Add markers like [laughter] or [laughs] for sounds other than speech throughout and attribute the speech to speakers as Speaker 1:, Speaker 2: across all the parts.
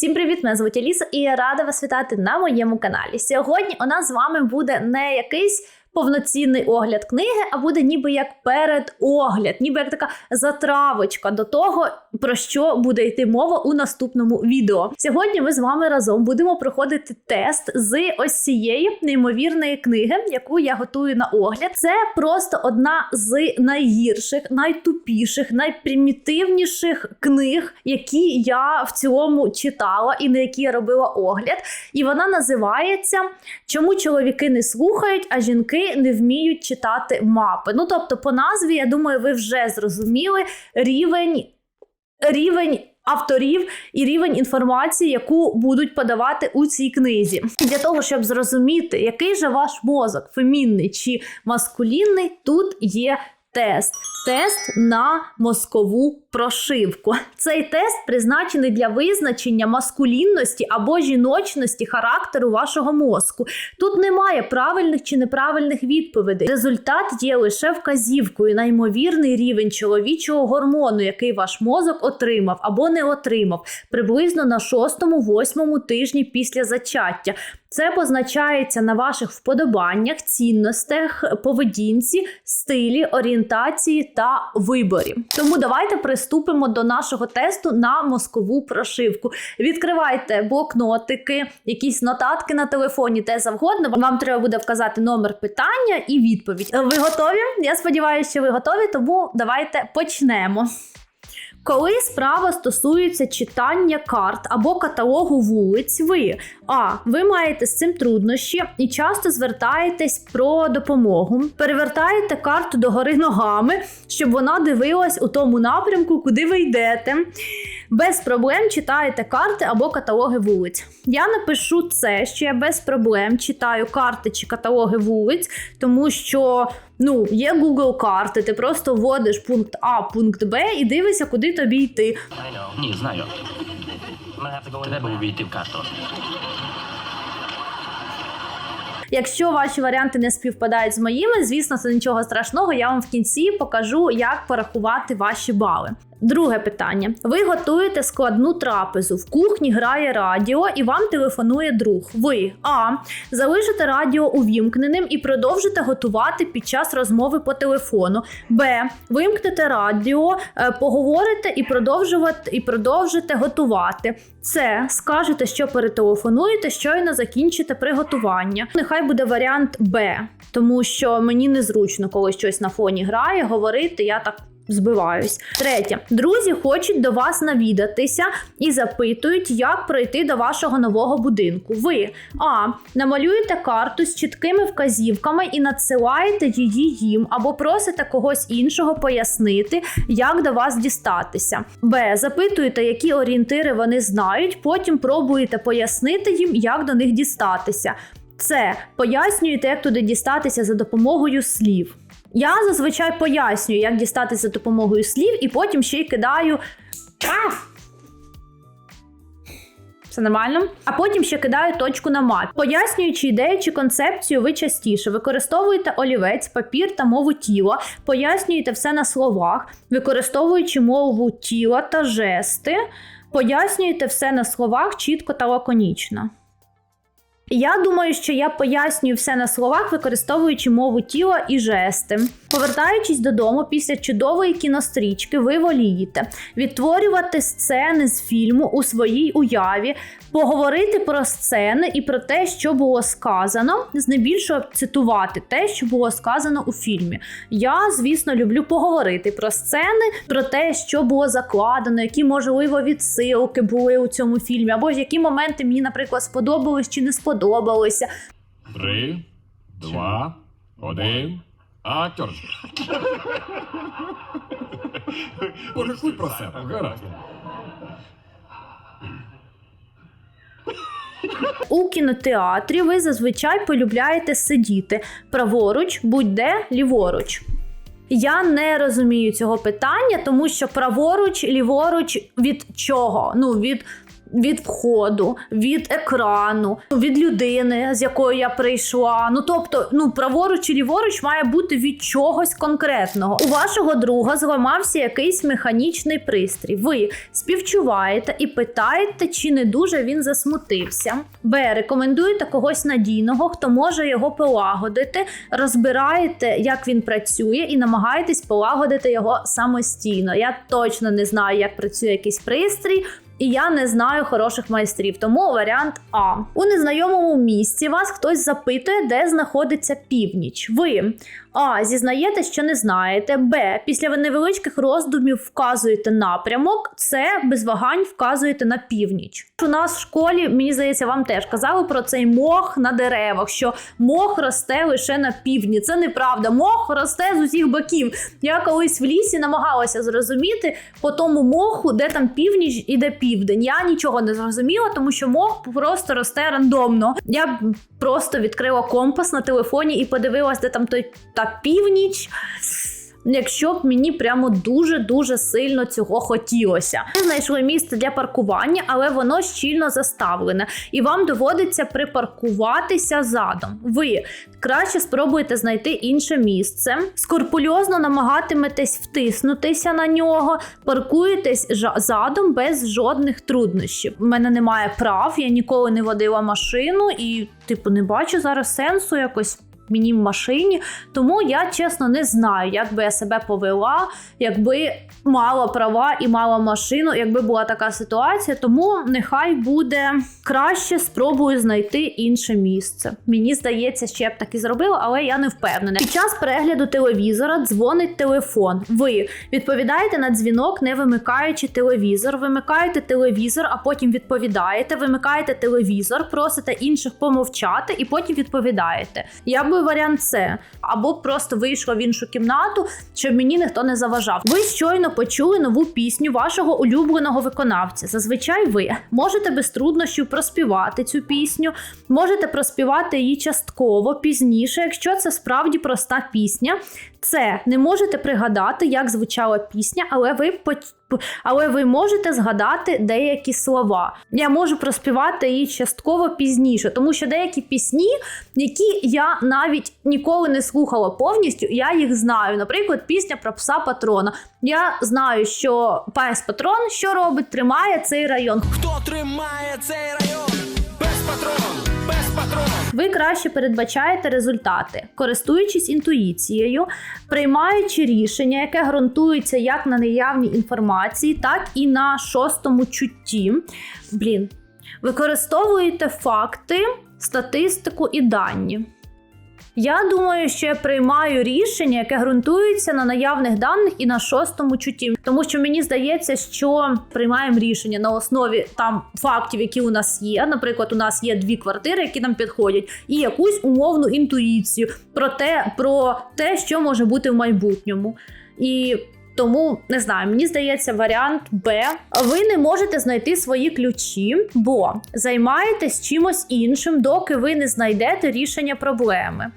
Speaker 1: Всім привіт! Мене звуть Аліса, і я рада вас вітати на моєму каналі. Сьогодні у нас з вами буде не якийсь повноцінний огляд книги, а буде ніби як передогляд, ніби як така затравочка до того, про що буде йти мова у наступному відео. Сьогодні ми з вами разом будемо проходити тест з ось цієї неймовірної книги, яку я готую на огляд. Це просто одна з найгірших, найтупіших, найпримітивніших книг, які я в цілому читала і на які я робила огляд. І вона називається Чому чоловіки не слухають, а жінки не вміють читати мапи. Ну тобто, по назві, я думаю, ви вже зрозуміли рівень, рівень. Авторів і рівень інформації, яку будуть подавати у цій книзі, для того, щоб зрозуміти, який же ваш мозок, фемінний чи маскулінний, тут є тест. Тест на мозкову прошивку. Цей тест призначений для визначення маскулінності або жіночності характеру вашого мозку. Тут немає правильних чи неправильних відповідей. Результат є лише вказівкою на ймовірний рівень чоловічого гормону, який ваш мозок отримав або не отримав приблизно на 6-8 тижні після зачаття. Це позначається на ваших вподобаннях, цінностях, поведінці, стилі, орієнтації та виборі. Тому давайте приступимо до нашого тесту на мозкову прошивку. Відкривайте блокнотики, якісь нотатки на телефоні, те завгодно. Вам треба буде вказати номер питання і відповідь. Ви готові? Я сподіваюся, що ви готові, тому давайте почнемо. Коли справа стосується читання карт або каталогу вулиць, ви а. Ви маєте з цим труднощі і часто звертаєтесь про допомогу, перевертаєте карту догори ногами, щоб вона дивилась у тому напрямку, куди ви йдете. Без проблем читаєте карти або каталоги вулиць. Я напишу це, що я без проблем читаю карти чи каталоги вулиць, тому що ну, є Google карти, ти просто вводиш пункт А, пункт Б і дивишся, куди тобі йти.
Speaker 2: Ні, знаю. Треба увійти в карту.
Speaker 1: Якщо ваші варіанти не співпадають з моїми, звісно, це нічого страшного. Я вам в кінці покажу, як порахувати ваші бали. Друге питання: ви готуєте складну трапезу. В кухні грає радіо і вам телефонує друг. Ви а. Залишите радіо увімкненим і продовжите готувати під час розмови по телефону. Б. Вимкнете радіо, е, поговорите і продовжувати і продовжите готувати. С. Скажете, що перетелефонуєте, щойно закінчите приготування. Нехай буде варіант Б, тому що мені незручно, коли щось на фоні грає, говорити. Я так збиваюсь. Третє, друзі хочуть до вас навідатися і запитують, як пройти до вашого нового будинку. Ви а. Намалюєте карту з чіткими вказівками і надсилаєте її їм, або просите когось іншого пояснити, як до вас дістатися. Б. Запитуєте, які орієнтири вони знають, потім пробуєте пояснити їм, як до них дістатися. Це пояснюєте, як туди дістатися за допомогою слів. Я зазвичай пояснюю, як дістатися за допомогою слів, і потім ще й кидаю. Все нормально. А потім ще кидаю точку на мапі. Пояснюючи ідею чи концепцію, ви частіше використовуєте олівець, папір та мову тіла, пояснюєте все на словах, використовуючи мову тіла та жести, пояснюєте все на словах чітко та лаконічно. Я думаю, що я пояснюю все на словах, використовуючи мову тіла і жести. Повертаючись додому після чудової кінострічки, ви волієте відтворювати сцени з фільму у своїй уяві, поговорити про сцени і про те, що було сказано, здебільшого цитувати те, що було сказано у фільмі. Я, звісно, люблю поговорити про сцени, про те, що було закладено, які можливо відсилки були у цьому фільмі, або ж які моменти мені, наприклад, сподобались чи не сподобалися.
Speaker 3: Три, два, один. Актор. [laughs] Порахуй про себе, гаразд.
Speaker 1: У кінотеатрі ви зазвичай полюбляєте сидіти праворуч, будь-де ліворуч. Я не розумію цього питання, тому що праворуч, ліворуч від чого? Ну, від від входу, від екрану, від людини, з якою я прийшла. Ну тобто, ну праворуч і ліворуч має бути від чогось конкретного. У вашого друга зламався якийсь механічний пристрій. Ви співчуваєте і питаєте, чи не дуже він засмутився. Б. Рекомендуєте когось надійного, хто може його полагодити, розбираєте, як він працює, і намагаєтесь полагодити його самостійно. Я точно не знаю, як працює якийсь пристрій. І я не знаю хороших майстрів, тому варіант А. У незнайомому місці вас хтось запитує, де знаходиться північ. Ви А. Зізнаєте, що не знаєте. Б. Після невеличких роздумів вказуєте напрямок. С. Без вагань вказуєте на північ. У нас в школі, мені здається, вам теж казали про цей мох на деревах, що мох росте лише на півдні. Це неправда. Мох росте з усіх боків. Я колись в лісі намагалася зрозуміти по тому моху, де там північ і де південь. Я нічого не зрозуміла, тому що мох просто росте рандомно. Я просто відкрила компас на телефоні і подивилась, де там той та північ. Якщо б мені прямо дуже дуже сильно цього хотілося. Ми знайшли місце для паркування, але воно щільно заставлене, і вам доводиться припаркуватися задом. Ви краще спробуйте знайти інше місце, скрупульозно намагатиметесь втиснутися на нього, паркуєтесь задом без жодних труднощів. У мене немає прав, я ніколи не водила машину і, типу, не бачу зараз сенсу якось. Мені в машині, тому я чесно не знаю, як би я себе повела, якби мала права і мала машину, якби була така ситуація. Тому нехай буде краще спробую знайти інше місце. Мені здається, що я б так і зробила, але я не впевнена. Під час перегляду телевізора дзвонить телефон. Ви відповідаєте на дзвінок, не вимикаючи телевізор, вимикаєте телевізор, а потім відповідаєте, вимикаєте телевізор, просите інших помовчати і потім відповідаєте. Я би варіант С. Або просто вийшла в іншу кімнату, щоб мені ніхто не заважав. Ви щойно почули нову пісню вашого улюбленого виконавця. Зазвичай ви можете без труднощів проспівати цю пісню, можете проспівати її частково пізніше, якщо це справді проста пісня. Це не можете пригадати, як звучала пісня, але ви але ви можете згадати деякі слова. Я можу проспівати її частково пізніше, тому що деякі пісні, які я навіть ніколи не слухала повністю, я їх знаю. Наприклад, пісня про пса патрона. Я знаю, що пес патрон що робить, тримає цей район.
Speaker 4: Хто тримає цей район? Без патрон, без патрон.
Speaker 1: Ви краще передбачаєте результати, користуючись інтуїцією, приймаючи рішення, яке ґрунтується як на неявній інформації, так і на шостому чутті. Блін, використовуєте факти, статистику і дані. Я думаю, що я приймаю рішення, яке ґрунтується на наявних даних і на шостому чутті, тому що мені здається, що приймаємо рішення на основі там фактів, які у нас є. Наприклад, у нас є дві квартири, які нам підходять, і якусь умовну інтуїцію про те, про те, що може бути в майбутньому. І тому не знаю, мені здається, варіант Б. Ви не можете знайти свої ключі, бо займаєтесь чимось іншим, доки ви не знайдете рішення проблеми.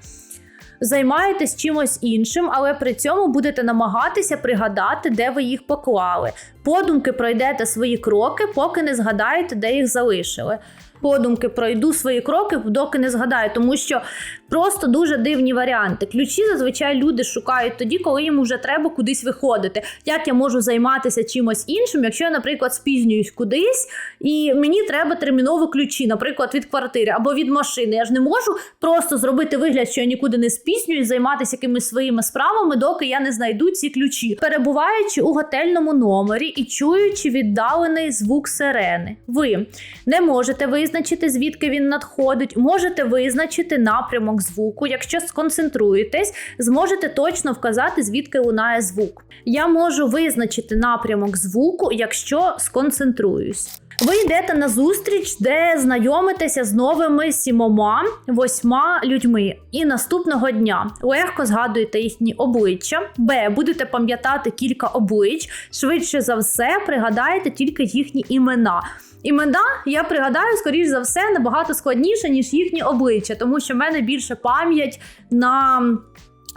Speaker 1: Займаєтесь чимось іншим, але при цьому будете намагатися пригадати, де ви їх поклали. Подумки пройдете свої кроки, поки не згадаєте, де їх залишили. Подумки пройду свої кроки, доки не згадаю, тому що просто дуже дивні варіанти. Ключі зазвичай люди шукають тоді, коли їм вже треба кудись виходити. Як я можу займатися чимось іншим, якщо я, наприклад, спізнююсь кудись, і мені треба терміново ключі, наприклад, від квартири або від машини. Я ж не можу просто зробити вигляд, що я нікуди не спізнююсь, займатися якимись своїми справами, доки я не знайду ці ключі. Перебуваючи у готельному номері і чуючи віддалений звук сирени, ви не можете визначити, звідки він надходить, можете визначити напрямок звуку. Якщо сконцентруєтесь, зможете точно вказати, звідки лунає звук. Я можу визначити напрямок звуку, якщо сконцентруюсь. Ви йдете на зустріч, де знайомитеся з новими сімома восьма людьми, і наступного дня легко згадуєте їхні обличчя. Б. Будете пам'ятати кілька облич. Швидше за все, пригадаєте тільки їхні імена. Імена я пригадаю, скоріш за все, набагато складніше, ніж їхні обличчя, тому що в мене більше пам'ять на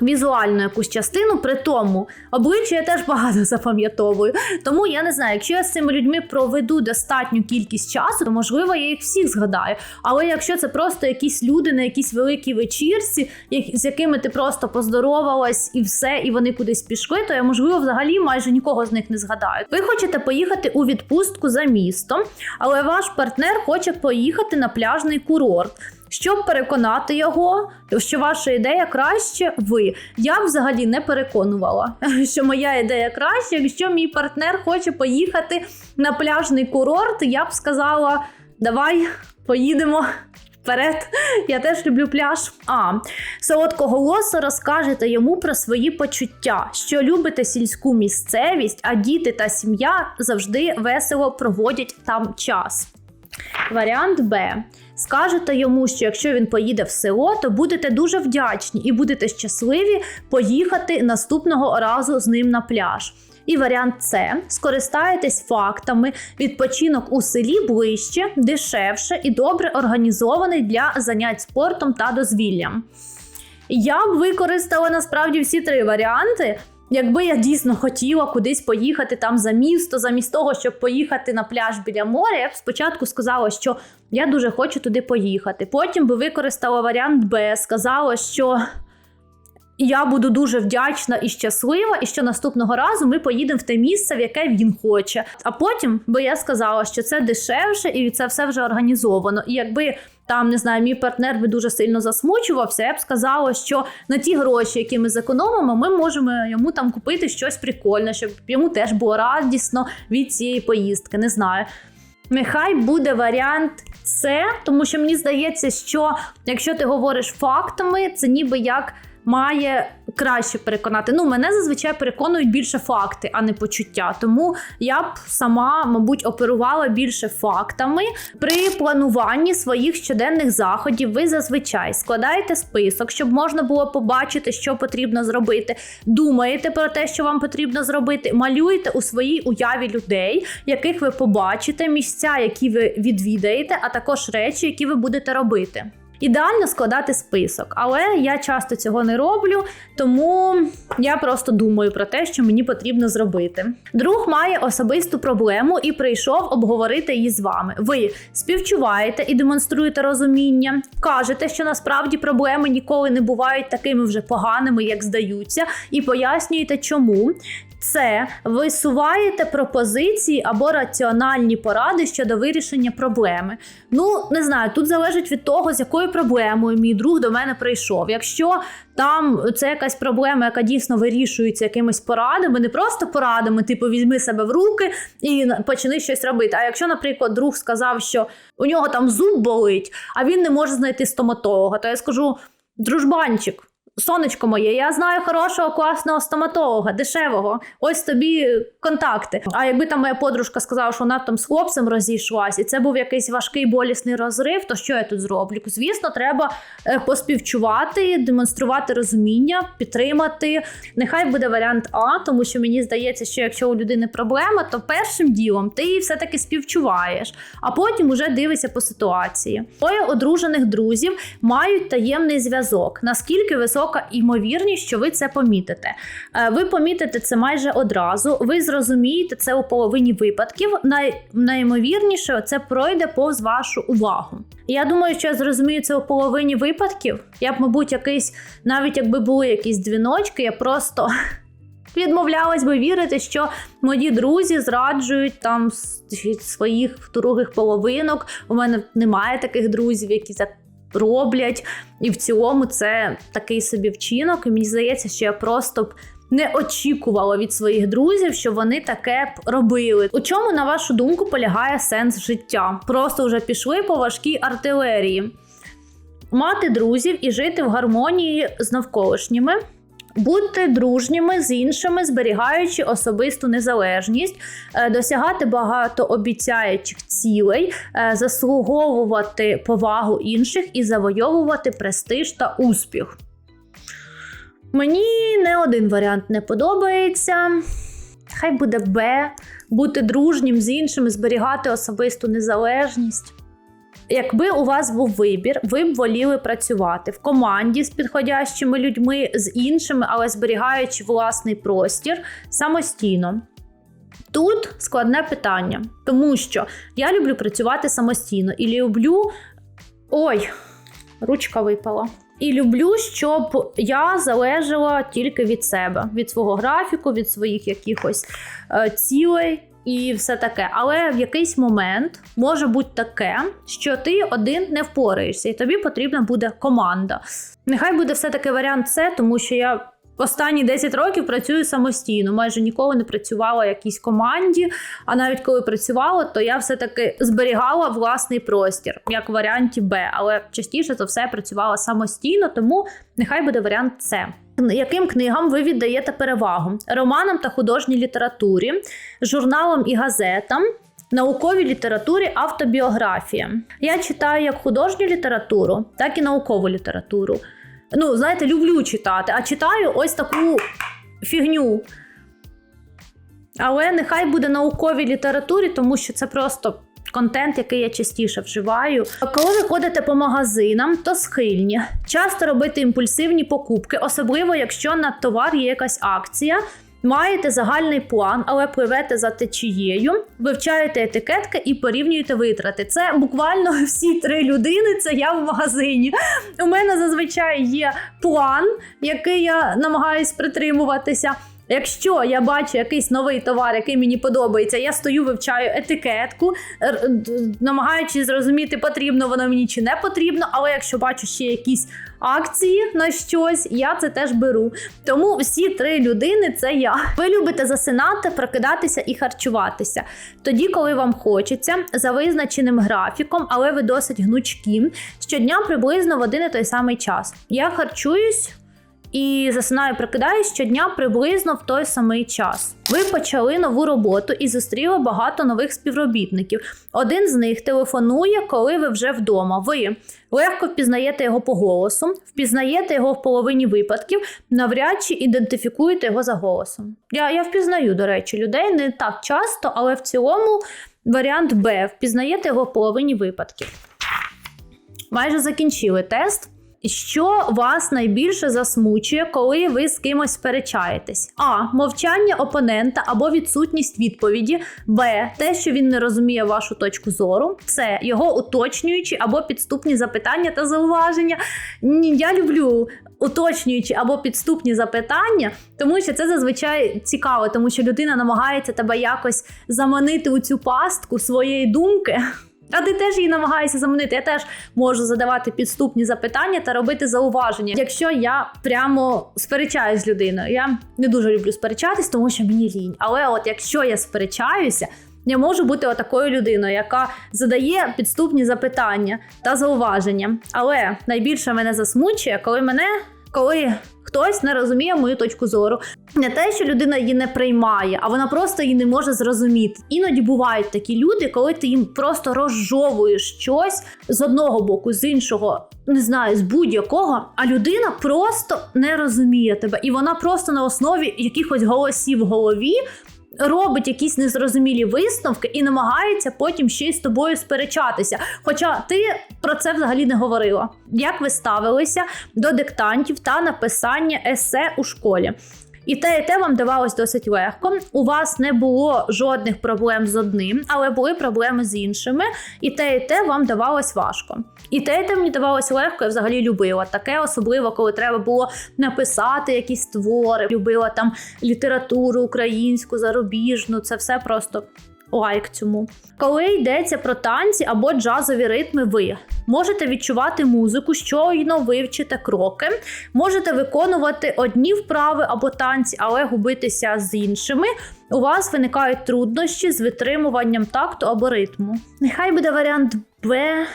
Speaker 1: візуальну якусь частину, при тому обличчя я теж багато запам'ятовую. Тому я не знаю, якщо я з цими людьми проведу достатню кількість часу, то можливо я їх всіх згадаю. Але якщо це просто якісь люди на якійсь великій вечірці, з якими ти просто поздоровалась і все, і вони кудись пішли, то я можливо взагалі майже нікого з них не згадаю. Ви хочете поїхати у відпустку за містом, але ваш партнер хоче поїхати на пляжний курорт. Щоб переконати його, що ваша ідея краще, ви. Я взагалі не переконувала, [laughs] що моя ідея краще. Якщо мій партнер хоче поїхати на пляжний курорт, я б сказала: давай поїдемо. Вперед, я теж люблю пляж. А солодкоголосо розкажете йому про свої почуття, що любите сільську місцевість, а діти та сім'я завжди весело проводять там час. Варіант Б. Скажете йому, що якщо він поїде в село, то будете дуже вдячні і будете щасливі поїхати наступного разу з ним на пляж. І варіант С. Скористаєтесь фактами, відпочинок у селі ближче, дешевше і добре організований для занять спортом та дозвіллям. Я б використала насправді всі три варіанти. Якби я дійсно хотіла кудись поїхати там за місто, замість того, щоб поїхати на пляж біля моря, я б спочатку сказала, що я дуже хочу туди поїхати. Потім би використала варіант Б, сказала, що я буду дуже вдячна і щаслива, і що наступного разу ми поїдемо в те місце, в яке він хоче. А потім би я сказала, що це дешевше і це все вже організовано. І якби там не знаю, мій партнер би дуже сильно засмучувався, я б сказала, що на ті гроші, які ми зекономимо, ми можемо йому там купити щось прикольне, щоб йому теж було радісно від цієї поїздки. Не знаю. Нехай буде варіант С, тому що мені здається, що якщо ти говориш фактами, це ніби як має краще переконати. Ну, мене зазвичай переконують більше факти, а не почуття. Тому я б сама, мабуть, оперувала більше фактами. При плануванні своїх щоденних заходів ви зазвичай складаєте список, щоб можна було побачити, що потрібно зробити. Думаєте про те, що вам потрібно зробити, малюєте у своїй уяві людей, яких ви побачите, місця, які ви відвідаєте, а також речі, які ви будете робити. Ідеально складати список, але я часто цього не роблю, тому я просто думаю про те, що мені потрібно зробити. Друг має особисту проблему і прийшов обговорити її з вами. Ви співчуваєте і демонструєте розуміння, кажете, що насправді проблеми ніколи не бувають такими вже поганими, як здаються, і пояснюєте, чому. Це висуваєте пропозиції або раціональні поради щодо вирішення проблеми. Ну, не знаю, тут залежить від того, з якою проблемою мій друг до мене прийшов. Якщо там це якась проблема, яка дійсно вирішується якимись порадами, не просто порадами, типу візьми себе в руки і почни щось робити. А якщо, наприклад, друг сказав, що у нього там зуб болить, а він не може знайти стоматолога, то я скажу: дружбанчик. Сонечко моє, я знаю хорошого класного стоматолога, дешевого. Ось тобі контакти. А якби там моя подружка сказала, що вона там з хлопцем розійшлась, і це був якийсь важкий болісний розрив, то що я тут зроблю? Звісно, треба е, поспівчувати, демонструвати розуміння, підтримати. Нехай буде варіант А, тому що мені здається, що якщо у людини проблема, то першим ділом ти її все-таки співчуваєш, а потім уже дивишся по ситуації. Двоє одружених друзів мають таємний зв'язок. Наскільки висока ймовірність, що ви це помітите? Е, Ви помітите це майже одразу. Ви зрозумієте це у половині випадків. Най... Найімовірніше це пройде повз вашу увагу. Я думаю, що я зрозумію це у половині випадків. Я б, мабуть, якийсь, навіть якби були якісь дзвіночки, я просто [laughs] відмовлялась би вірити, що мої друзі зраджують там своїх других половинок. У мене немає таких друзів, які роблять. І в цілому це такий собі вчинок. І мені здається, що я просто б. Не очікувала від своїх друзів, що вони таке б робили. У чому, на вашу думку, полягає сенс життя? Просто вже пішли по важкій артилерії. Мати друзів і жити в гармонії з навколишніми, бути дружніми з іншими, зберігаючи особисту незалежність, е, досягати багатообіцяючих цілей, е, заслуговувати повагу інших і завойовувати престиж та успіх. Мені не один варіант не подобається. Хай буде Б, бути дружнім з іншими, зберігати особисту незалежність. Якби у вас був вибір, ви б воліли працювати в команді з підходящими людьми, з іншими, але зберігаючи власний простір самостійно. Тут складне питання, тому що я люблю працювати самостійно і люблю. Ой, ручка випала. І люблю, щоб я залежала тільки від себе, від свого графіку, від своїх якихось е, цілей і все таке. Але в якийсь момент може бути таке, що ти один не впораєшся, і тобі потрібна буде команда. Нехай буде все-таки варіант С, тому що я останні 10 років працюю самостійно. Майже ніколи не працювала в якійсь команді. А навіть коли працювала, то я все-таки зберігала власний простір, як в варіанті Б. Але частіше за все працювала самостійно, тому нехай буде варіант С. Яким книгам ви віддаєте перевагу? Романам та художній літературі, журналам і газетам, науковій літературі, автобіографія. Я читаю як художню літературу, так і наукову літературу. Ну, знаєте, люблю читати, а читаю ось таку фігню. Але нехай буде науковій літературі, тому що це просто контент, який я частіше вживаю. Коли ви ходите по магазинам, то схильні часто робити імпульсивні покупки, особливо якщо на товар є якась акція. Маєте загальний план, але пливете за течією, вивчаєте етикетки і порівнюєте витрати. Це буквально [laughs] всі три людини. Це я в магазині. У мене зазвичай є план, який я намагаюсь притримуватися. Якщо я бачу якийсь новий товар, який мені подобається, я стою, вивчаю етикетку, намагаючись зрозуміти, потрібно воно мені чи не потрібно. Але якщо бачу ще якісь акції на щось, я це теж беру. Тому всі три людини це я. Ви любите засинати, прокидатися і харчуватися. Тоді, коли вам хочеться, за визначеним графіком, але ви досить гнучкі, щодня приблизно в один і той самий час. Я харчуюсь. І засинаю, прокидаюсь щодня приблизно в той самий час. Ви почали нову роботу і зустріли багато нових співробітників. Один з них телефонує, коли ви вже вдома. Ви легко впізнаєте його по голосу, впізнаєте його в половині випадків, навряд чи ідентифікуєте його за голосом. Я, я впізнаю, до речі, людей не так часто, але в цілому варіант Б впізнаєте його в половині випадків. Майже закінчили тест. Що вас найбільше засмучує, коли ви з кимось сперечаєтесь? А. Мовчання опонента або відсутність відповіді. Б. Те, що він не розуміє вашу точку зору. С. Його уточнюючі або підступні запитання та зауваження. Я люблю уточнюючі або підступні запитання, тому що це зазвичай цікаво, тому що людина намагається тебе якось заманити у цю пастку своєї думки. А ти теж її намагаєшся заманити. Я теж можу задавати підступні запитання та робити зауваження, якщо я прямо сперечаюсь з людиною. Я не дуже люблю сперечатись, тому що мені лінь. Але от якщо я сперечаюся, я можу бути отакою людиною, яка задає підступні запитання та зауваження. Але найбільше мене засмучує, коли мене коли хтось не розуміє мою точку зору. Не те, що людина її не приймає, а вона просто її не може зрозуміти. Іноді бувають такі люди, коли ти їм просто розжовуєш щось з одного боку, з іншого, не знаю, з будь-якого, а людина просто не розуміє тебе, і вона просто на основі якихось голосів в голові. Робить якісь незрозумілі висновки і намагається потім ще й з тобою сперечатися. Хоча ти про це взагалі не говорила. Як ви ставилися до диктантів та написання есе у школі? І те, і те вам давалось досить легко. У вас не було жодних проблем з одним, але були проблеми з іншими. І те, і те вам давалось важко. І те, і те мені давалось легко, я взагалі любила. Таке особливо, коли треба було написати якісь твори. Любила там літературу українську, зарубіжну. Це все просто лайк цьому. Коли йдеться про танці або джазові ритми, ви можете відчувати музику, щойно вивчите кроки, можете виконувати одні вправи або танці, але губитися з іншими. У вас виникають труднощі з витримуванням такту або ритму. Нехай буде варіант Б.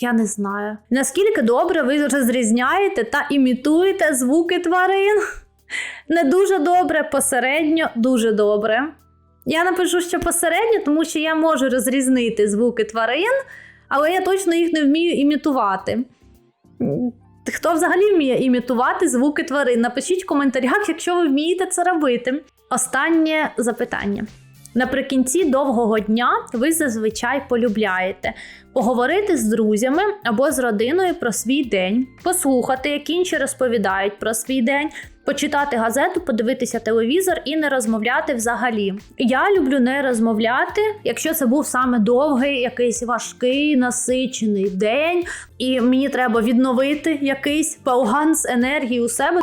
Speaker 1: Я не знаю. Наскільки добре ви розрізняєте та імітуєте звуки тварин? Не дуже добре, посередньо, дуже добре. Я напишу, що посередньо, тому що я можу розрізнити звуки тварин, але я точно їх не вмію імітувати. Хто взагалі вміє імітувати звуки тварин? Напишіть в коментарях, якщо ви вмієте це робити. Останнє запитання. Наприкінці довгого дня ви зазвичай полюбляєте поговорити з друзями або з родиною про свій день, послухати, як інші розповідають про свій день, почитати газету, подивитися телевізор і не розмовляти взагалі. Я люблю не розмовляти, якщо це був саме довгий, якийсь важкий, насичений день, і мені треба відновити якийсь баланс енергії у себе.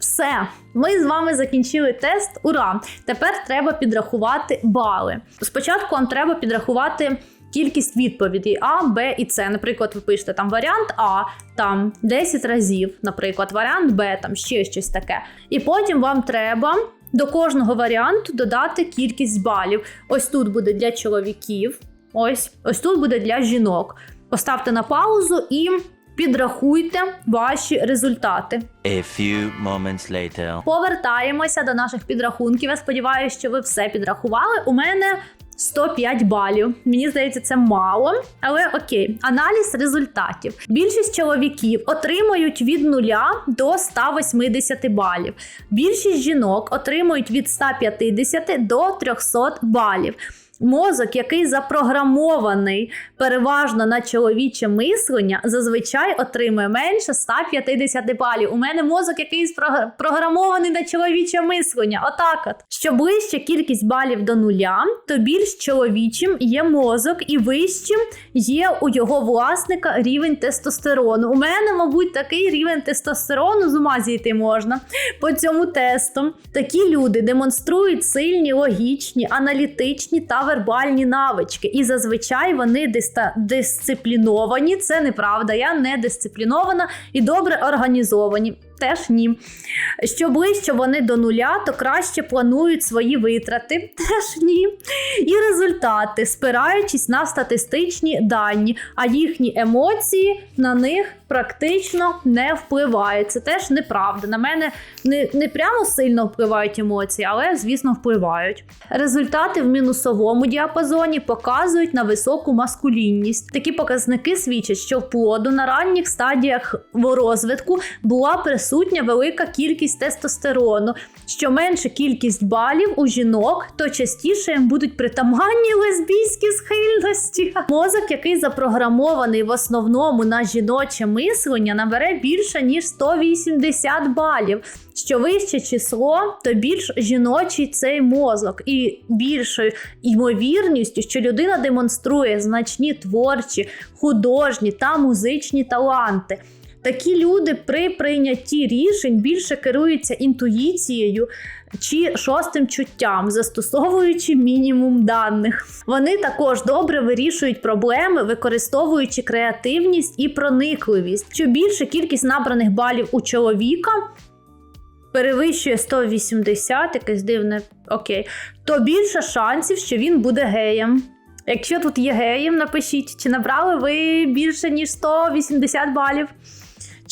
Speaker 1: Все, ми з вами закінчили тест. Ура! Тепер треба підрахувати бали. Спочатку вам треба підрахувати кількість відповідей А, Б і С. Наприклад, ви пишете там варіант А, там 10 разів, наприклад, варіант Б, там ще щось таке. І потім вам треба до кожного варіанту додати кількість балів. Ось тут буде для чоловіків, ось, ось тут буде для жінок. Поставте на паузу і підрахуйте ваші результати.
Speaker 5: A few moments later.
Speaker 1: Повертаємося до наших підрахунків. Я сподіваюся, що ви все підрахували. У мене 105 балів. Мені здається, це мало, але окей. Аналіз результатів. Більшість чоловіків отримують від 0 до 180 балів. Більшість жінок отримують від 150 до 300 балів. Мозок, який запрограмований переважно на чоловіче мислення, зазвичай отримує менше 150 балів. У мене мозок програ- програмований на чоловіче мислення. Отак от. Що ближче кількість балів до нуля, то більш чоловічим є мозок, і вищим є у його власника рівень тестостерону. У мене, мабуть, такий рівень тестостерону з ума зійти можна по цьому тесту. Такі люди демонструють сильні, логічні, аналітичні та вербальні навички. І зазвичай вони диста- дисципліновані. Це неправда. Я не дисциплінована і добре організовані. Теж ні. Що ближче вони до нуля, то краще планують свої витрати. [laughs] Теж ні. І результати, спираючись на статистичні дані, а їхні емоції на них практично не впливають. Це теж неправда. На мене не, не прямо сильно впливають емоції, але, звісно, впливають. Результати в мінусовому діапазоні показують на високу маскулінність. Такі показники свідчать, що в плоду на ранніх стадіях розвитку була присутня велика кількість тестостерону. Що менша кількість балів у жінок, то частіше їм будуть притаманні лесбійські схильності. Мозок, який запрограмований в основному на жіноче мислення, набере більше ніж 180 балів. Що вище число, то більш жіночий цей мозок, і більшою ймовірністю, що людина демонструє значні творчі, художні та музичні таланти. Такі люди при прийнятті рішень більше керуються інтуїцією чи шостим чуттям, застосовуючи мінімум даних. Вони також добре вирішують проблеми, використовуючи креативність і проникливість. Що більше кількість набраних балів у чоловіка перевищує 180, якесь дивне окей, то більше шансів, що він буде геєм. Якщо тут є геєм, напишіть, чи набрали ви більше ніж 180 балів.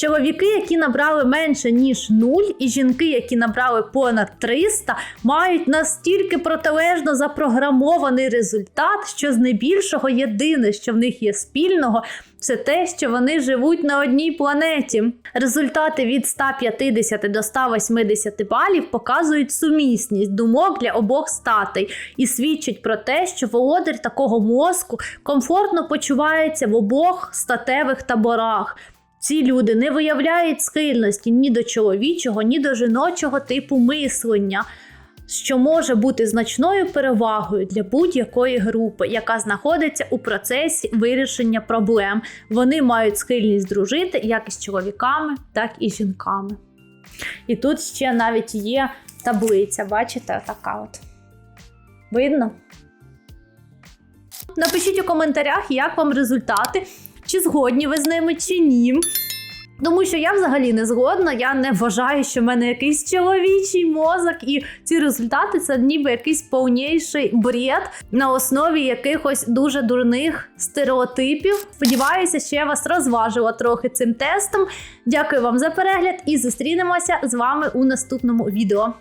Speaker 1: Чоловіки, які набрали менше ніж 0, і жінки, які набрали понад 300, мають настільки протилежно запрограмований результат, що здебільшого єдине, що в них є спільного, це те, що вони живуть на одній планеті. Результати від 150 до 180 балів показують сумісність думок для обох статей і свідчать про те, що володар такого мозку комфортно почувається в обох статевих таборах. Ці люди не виявляють схильності ні до чоловічого, ні до жіночого типу мислення, що може бути значною перевагою для будь-якої групи, яка знаходиться у процесі вирішення проблем. Вони мають схильність дружити як із чоловіками, так і з жінками. І тут ще навіть є таблиця, бачите, така от. Видно? Напишіть у коментарях, як вам результати, чи згодні ви з ними, чи ні. Тому що я взагалі не згодна, я не вважаю, що в мене якийсь чоловічий мозок, і ці результати це ніби якийсь повніший бред на основі якихось дуже дурних стереотипів. Сподіваюся, що я вас розважила трохи цим тестом. Дякую вам за перегляд і зустрінемося з вами у наступному відео.